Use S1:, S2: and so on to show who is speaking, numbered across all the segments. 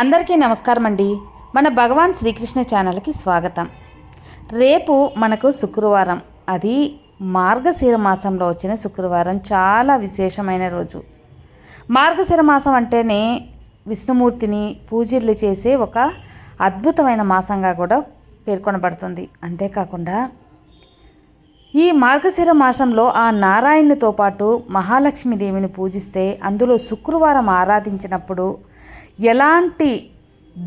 S1: అందరికీ నమస్కారం అండి మన భగవాన్ శ్రీకృష్ణ ఛానల్కి స్వాగతం. రేపు మనకు శుక్రవారం. అది మార్గశిర మాసంలో వచ్చిన శుక్రవారం. చాలా విశేషమైన రోజు. మార్గశిర మాసం అంటేనే విష్ణుమూర్తిని పూజలు చేసే ఒక అద్భుతమైన మాసంగా కూడా పేర్కొనబడుతుంది. అంతేకాకుండా ఈ మార్గశిర మాసంలో ఆ నారాయణునితో పాటు మహాలక్ష్మీదేవిని పూజిస్తే అందులో శుక్రవారం ఆరాధించినప్పుడు ఎలాంటి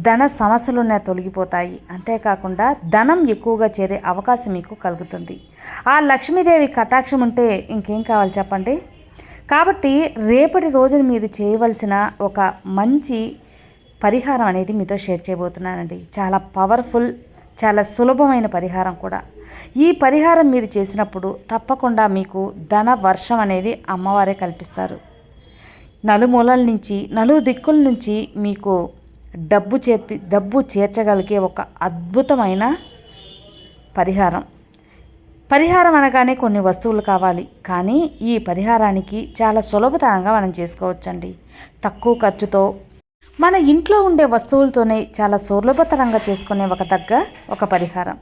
S1: ధన సమస్యలున్నా తొలగిపోతాయి. అంతేకాకుండా ధనం ఎక్కువగా చేరే అవకాశం మీకు కలుగుతుంది. ఆ లక్ష్మీదేవి కటాక్షం ఉంటే ఇంకేం కావాలి చెప్పండి? కాబట్టి రేపటి రోజున మీరు చేయవలసిన ఒక మంచి పరిహారం అనేది మీతో షేర్ చేయబోతున్నానండి. చాలా పవర్ఫుల్ చాలా సులభమైన పరిహారం కూడా. ఈ పరిహారం మీరు చేసినప్పుడు తప్పకుండా మీకు ధన వర్షం అనేది అమ్మవారే కల్పిస్తారు. నలుమూలల నుంచి నలు దిక్కుల నుంచి మీకు డబ్బు చేర్పి డబ్బు చేర్చగలిగే ఒక అద్భుతమైన పరిహారం. పరిహారం అనగానే కొన్ని వస్తువులు కావాలి. కానీ ఈ పరిహారానికి చాలా సులభతరంగా మనం చేసుకోవచ్చండి. తక్కువ ఖర్చుతో మన ఇంట్లో ఉండే వస్తువులతోనే చాలా సులభతరంగా చేసుకునే ఒక దగ్గ ఒక పరిహారం.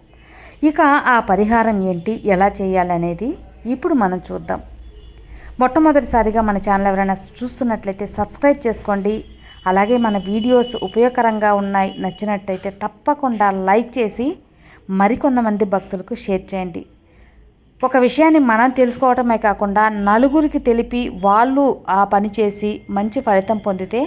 S1: ఇక ఆ పరిహారం ఏంటి? ఎలా చేయాలనేది ఇప్పుడు మనం చూద్దాం. మొట్టమొదటిసారిగా మన ఛానల్ ఎవరైనా చూస్తున్నట్లయితే సబ్స్క్రైబ్ చేసుకోండి. అలాగే మన వీడియోస్ ఉపయోగకరంగా ఉన్నాయి నచ్చినట్టయితే తప్పకుండా లైక్ చేసి మరికొంతమంది భక్తులకు షేర్ చేయండి. ఒక విషయాన్ని మనం తెలుసుకోవటమే కాకుండా నలుగురికి తెలిపి వాళ్ళు ఆ పని చేసి మంచి ఫలితం పొందితే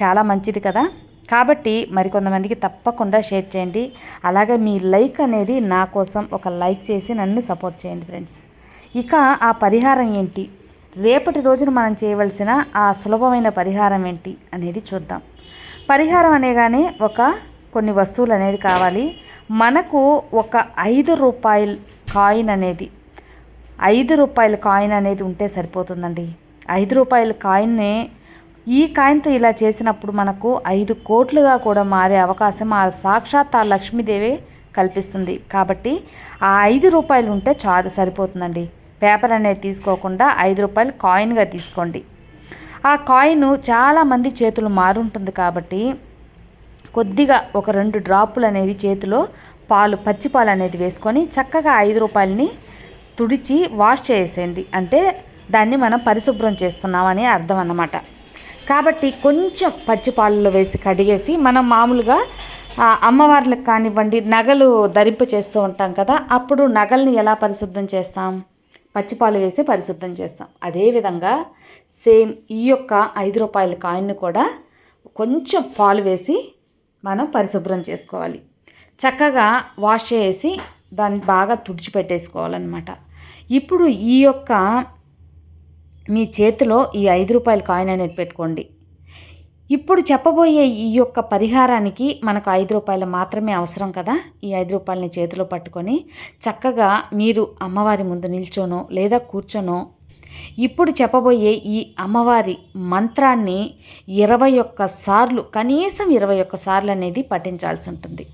S1: చాలా మంచిది కదా. కాబట్టి మరికొంతమందికి తప్పకుండా షేర్ చేయండి. అలాగే మీ లైక్ అనేది నా కోసం ఒక లైక్ చేసి నన్ను సపోర్ట్ చేయండి ఫ్రెండ్స్. ఇక ఆ పరిహారం ఏంటి? రేపటి రోజున మనం చేయవలసిన ఆ సులభమైన పరిహారం ఏంటి అనేది చూద్దాం. పరిహారం అనేగానే ఒక కొన్ని వస్తువులు అనేది కావాలి. మనకు ఒక ఐదు రూపాయల కాయిన్ అనేది ఐదు రూపాయల కాయిన్ అనేది ఉంటే సరిపోతుందండి. ఐదు రూపాయల కాయిన్నే ఈ కాయిన్తో ఇలా చేసినప్పుడు మనకు ఐదు కోట్లుగా కూడా మారే అవకాశం ఆ సాక్షాత్ ఆ లక్ష్మీదేవి కల్పిస్తుంది. కాబట్టి ఆ ఐదు రూపాయలు ఉంటే చాలు సరిపోతుందండి. పేపర్ అనేది తీసుకోకుండా ఐదు రూపాయలు కాయిన్గా తీసుకోండి. ఆ కాయిన్ చాలామంది చేతులు మారుంటుంది కాబట్టి కొద్దిగా ఒక రెండు డ్రాపులు అనేది చేతిలో పాలు పచ్చి పాలు అనేది వేసుకొని చక్కగా ఐదు రూపాయలని తుడిచి వాష్ చేసేయండి. అంటే దాన్ని మనం పరిశుభ్రం చేస్తున్నామని అర్థం అన్నమాట. కాబట్టి కొంచెం పచ్చి పాలలో వేసి కడిగేసి మనం మామూలుగా అమ్మవార్లకు కానివ్వండి నగలు ధరింప చేస్తూ ఉంటాం కదా అప్పుడు నగల్ని ఎలా పరిశుద్ధం చేస్తాం? పచ్చిపాలు వేసి పరిశుద్ధం చేస్తాం. అదేవిధంగా సేమ్ ఈ యొక్క ఐదు రూపాయల కాయిన్ను కూడా కొంచెం పాలు వేసి మనం పరిశుభ్రం చేసుకోవాలి. చక్కగా వాష్ చేసి దాన్ని బాగా తుడిచిపెట్టేసుకోవాలన్నమాట ఇప్పుడు ఈ యొక్క మీ చేతిలో ఈ ఐదు రూపాయల కాయిన్ అనేది పెట్టుకోండి. ఇప్పుడు చెప్పబోయే ఈ యొక్క పరిహారానికి మనకు ఐదు రూపాయలు మాత్రమే అవసరం కదా? ఈ ఐదు రూపాయలని చేతిలో పట్టుకొని చక్కగా మీరు అమ్మవారి ముందు నిల్చోనో లేదా కూర్చోనో ఇప్పుడు చెప్పబోయే ఈ అమ్మవారి మంత్రాన్ని ఇరవై ఒక్క సార్లు కనీసం ఇరవై ఒక్క సార్లు అనేది పఠించాల్సి ఉంటుంది.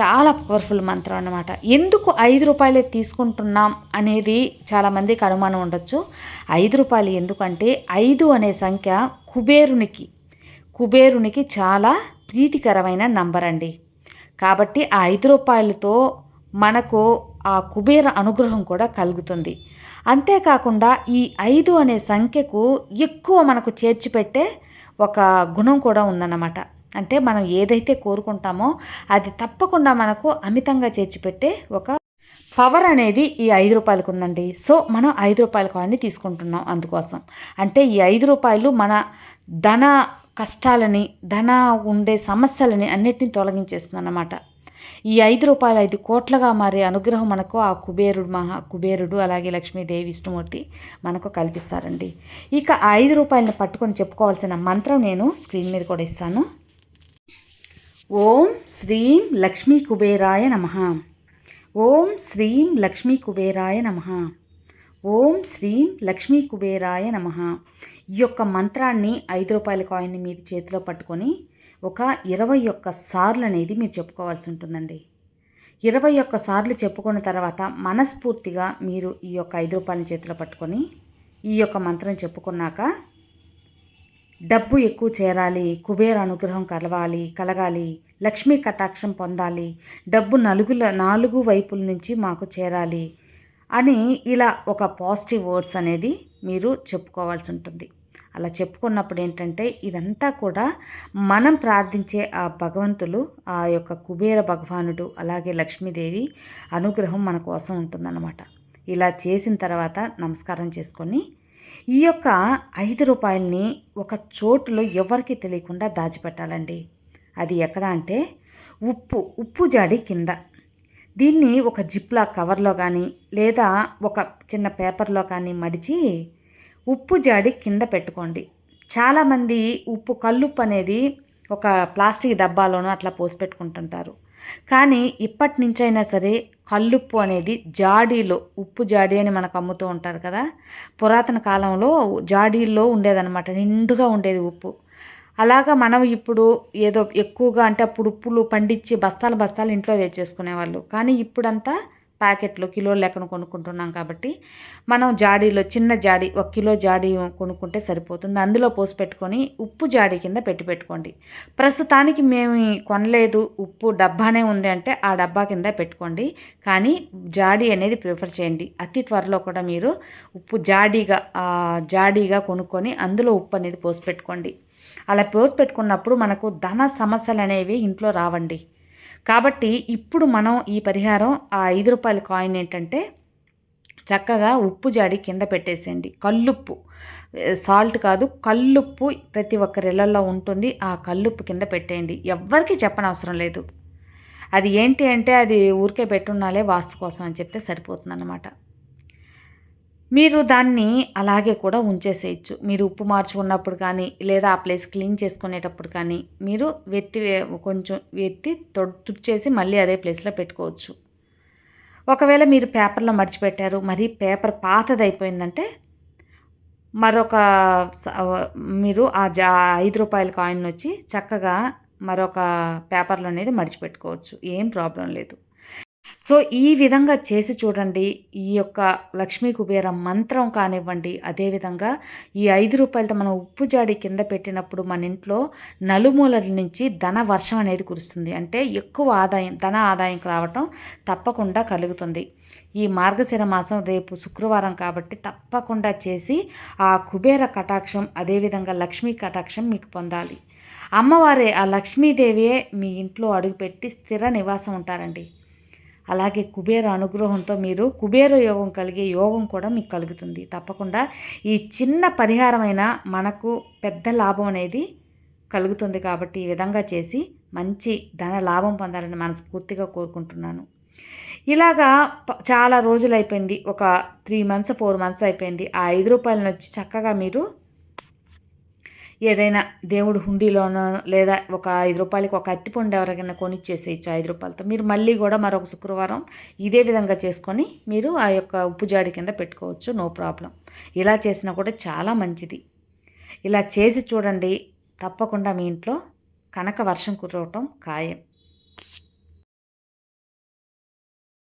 S1: చాలా పవర్ఫుల్ మంత్రం అన్నమాట. ఎందుకు ఐదు రూపాయలే తీసుకుంటున్నాం అనేది చాలామందికి అనుమానం ఉండొచ్చు. ఐదు రూపాయలు ఎందుకంటే ఐదు అనే సంఖ్య కుబేరునికి కుబేరునికి చాలా ప్రీతికరమైన నంబర్ అండి కాబట్టి ఆ ఐదు రూపాయలతో మనకు ఆ కుబేర అనుగ్రహం కూడా కలుగుతుంది. అంతేకాకుండా ఈ ఐదు అనే సంఖ్యకు ఎక్కువ మనకు చేర్చిపెట్టే ఒక గుణం కూడా ఉందన్నమాట. అంటే మనం ఏదైతే కోరుకుంటామో అది తప్పకుండా మనకు అమితంగా చేర్చిపెట్టే ఒక పవర్ అనేది ఈ ఐదు రూపాయలకు ఉందండి. సో మనం ఐదు రూపాయల కాయిన్ని తీసుకుంటున్నాం అందుకోసం. అంటే ఈ ఐదు రూపాయలు మన ధన కష్టాలని ధన ఉండే సమస్యలని అన్నిటిని తొలగించేస్తుంది అన్నమాట ఈ ఐదు రూపాయలు ఐదు కోట్లుగా మారే అనుగ్రహం మనకు ఆ కుబేరుడు మహా కుబేరుడు అలాగే లక్ష్మీదేవి విష్ణుమూర్తి మనకు కల్పిస్తారండి. ఇక ఐదు రూపాయలని పట్టుకొని చెప్పుకోవాల్సిన మంత్రం నేను స్క్రీన్ మీద కూడా ఇస్తాను. ఓం శ్రీం లక్ష్మీ కుబేరాయ నమ. ఓం శ్రీం లక్ష్మీ కుబేరాయ నమ. ఓం శ్రీం లక్ష్మీ కుబేరాయ నమ. ఈ యొక్క మంత్రాన్ని ఐదు రూపాయల కాయిన్ని మీరు చేతిలో పట్టుకొని ఒక ఇరవై ఒక్క సార్లు అనేది మీరు చెప్పుకోవాల్సి ఉంటుందండి. ఇరవై ఒక్క సార్లు చెప్పుకున్న తర్వాత మనస్ఫూర్తిగా మీరు ఈ యొక్క ఐదు రూపాయల చేతిలో పట్టుకొని ఈ యొక్క మంత్రం చెప్పుకున్నాక డబ్బు ఎక్కువ చేరాలి కుబేర అనుగ్రహం కలవాలి కలగాలి లక్ష్మీ కటాక్షం పొందాలి డబ్బు నలుగుల నాలుగు వైపుల నుంచి మాకు చేరాలి అని ఇలా ఒక పాజిటివ్ వర్డ్స్ అనేది మీరు చెప్పుకోవాల్సి ఉంటుంది. అలా చెప్పుకున్నప్పుడు ఏంటంటే ఇదంతా కూడా మనం ప్రార్థించే ఆ భగవంతులు ఆ యొక్క కుబేర భగవానుడు అలాగే లక్ష్మీదేవి అనుగ్రహం మన కోసం ఉంటుందన్నమాట. ఇలా చేసిన తర్వాత నమస్కారం చేసుకొని ఈ యొక్క ఐదు రూపాయలని ఒక చోటులో ఎవరికి తెలియకుండా దాచిపెట్టాలండి. అది ఎక్కడ అంటే ఉప్పు ఉప్పు జాడి కింద. దీన్ని ఒక జిప్లా కవర్లో కానీ లేదా ఒక చిన్న పేపర్లో కానీ మడిచి ఉప్పు జాడి కింద పెట్టుకోండి. చాలామంది ఉప్పు కల్లుప్పు అనేది ఒక ప్లాస్టిక్ డబ్బాలోనూ అట్లా పోసి పెట్టుకుంటుంటారు. కానీ ఇప్పటి నుంచైనా సరే కల్లుప్పు అనేది జాడీలో ఉప్పు జాడీ అని మనకు అమ్ముతూ ఉంటారు కదా పురాతన కాలంలో జాడీల్లో ఉండేదన్నమాట నిండుగా ఉండేది ఉప్పు. అలాగా మనం ఇప్పుడు ఏదో ఎక్కువగా అంటే అప్పుడు ఉప్పులు పండించి బస్తాలు బస్తాలు ఇంట్లో తెచ్చేసుకునేవాళ్ళు. కానీ ఇప్పుడంతా ప్యాకెట్లు కిలో లెక్కన కొనుక్కుంటున్నాం కాబట్టి మనం జాడీలో చిన్న జాడీ ఒక కిలో జాడీ కొనుక్కుంటే సరిపోతుంది. అందులో పోసి పెట్టుకొని ఉప్పు జాడీ కింద పెట్టి పెట్టుకోండి. ప్రస్తుతానికి మేము కొనలేదు ఉప్పు డబ్బానే ఉంది అంటే ఆ డబ్బా కింద పెట్టుకోండి. కానీ జాడీ అనేది ప్రిఫర్ చేయండి. అతి త్వరలో కూడా మీరు ఉప్పు జాడీగా జాడీగా కొనుక్కొని అందులో ఉప్పు అనేది పోసి పెట్టుకోండి. అలా పోసి పెట్టుకున్నప్పుడు మనకు ధన సమస్యలు అనేవి ఇంట్లో రావండి. కాబట్టి ఇప్పుడు మనం ఈ పరిహారం ఆ ఐదు రూపాయల కాయిన్ ఏంటంటే చక్కగా ఉప్పు జాడి కింద పెట్టేసేయండి. కల్లుప్పు. సాల్ట్ కాదు కల్లుప్పు ప్రతి ఒక్కరిళ్ళల్లో ఉంటుంది. ఆ కల్లుప్పు కింద పెట్టేయండి. ఎవ్వరికి చెప్పనవసరం లేదు. అది ఏంటి అంటే అది ఊరికే పెట్టున్నాలే వాస్తు కోసం అని చెప్తే సరిపోతుందన్నమాట. మీరు దాన్ని అలాగే కూడా ఉంచేసేయచ్చు. మీరు ఉప్పు మార్చుకున్నప్పుడు కానీ లేదా ఆ ప్లేస్ క్లీన్ చేసుకునేటప్పుడు కానీ మీరు వెత్తి కొంచెం వెత్తి తుడిచేసి మళ్ళీ అదే ప్లేస్లో పెట్టుకోవచ్చు. ఒకవేళ మీరు పేపర్లో మర్చిపెట్టారు మరి పేపర్ పాతదైపోయిందంటే మరొక మీరు ఆ జా ఐదు రూపాయల కాయిన్ వచ్చి చక్కగా మరొక పేపర్లో అనేది మడిచిపెట్టుకోవచ్చు. ఏం ప్రాబ్లం లేదు. సో ఈ విధంగా చేసి చూడండి. ఈ యొక్క లక్ష్మీ కుబేర మంత్రం కానివ్వండి అదేవిధంగా ఈ ఐదు రూపాయలతో మనం ఉప్పు జాడి కింద పెట్టినప్పుడు మన ఇంట్లో నలుమూలల నుంచి ధన వర్షం అనేది కురుస్తుంది. అంటే ఎక్కువ ఆదాయం ధన ఆదాయం రావటం తప్పకుండా కలుగుతుంది. ఈ మార్గశిర మాసం రేపు శుక్రవారం కాబట్టి తప్పకుండా చేసి ఆ కుబేర కటాక్షం అదేవిధంగా లక్ష్మీ కటాక్షం మీకు పొందాలి. అమ్మవారే ఆ లక్ష్మీదేవియే మీ ఇంట్లో అడుగుపెట్టి స్థిర నివాసం ఉంటారండి. అలాగే కుబేర అనుగ్రహంతో మీరు కుబేర యోగం కలిగే యోగం కూడా మీకు కలుగుతుంది. తప్పకుండా ఈ చిన్న పరిహారమైన మనకు పెద్ద లాభం అనేది కలుగుతుంది కాబట్టి ఈ విధంగా చేసి మంచి ధన లాభం పొందాలని మనస్ఫూర్తిగా కోరుకుంటున్నాను. ఇలాగా చాలా రోజులు అయిపోయింది. ఒక త్రీ మంత్స్ ఫోర్ మంత్స్ అయిపోయింది. ఆ ఐదు రూపాయలను వచ్చి చక్కగా మీరు ఏదైనా దేవుడు హుండీలోనో లేదా ఒక ఐదు రూపాయలకి ఒక అట్టిపండు ఎవరికైనా కొనిచ్చేసేయచ్చు ఐదు రూపాయలతో మీరు మళ్ళీ కూడా మరొక శుక్రవారం ఇదే విధంగా చేసుకొని మీరు ఆ యొక్క ఉప్పు జాడి కింద పెట్టుకోవచ్చు. No problem. ఇలా చేసినా కూడా చాలా మంచిది. ఇలా చేసి చూడండి. తప్పకుండా మీ ఇంట్లో కనక వర్షం కురవటం ఖాయం.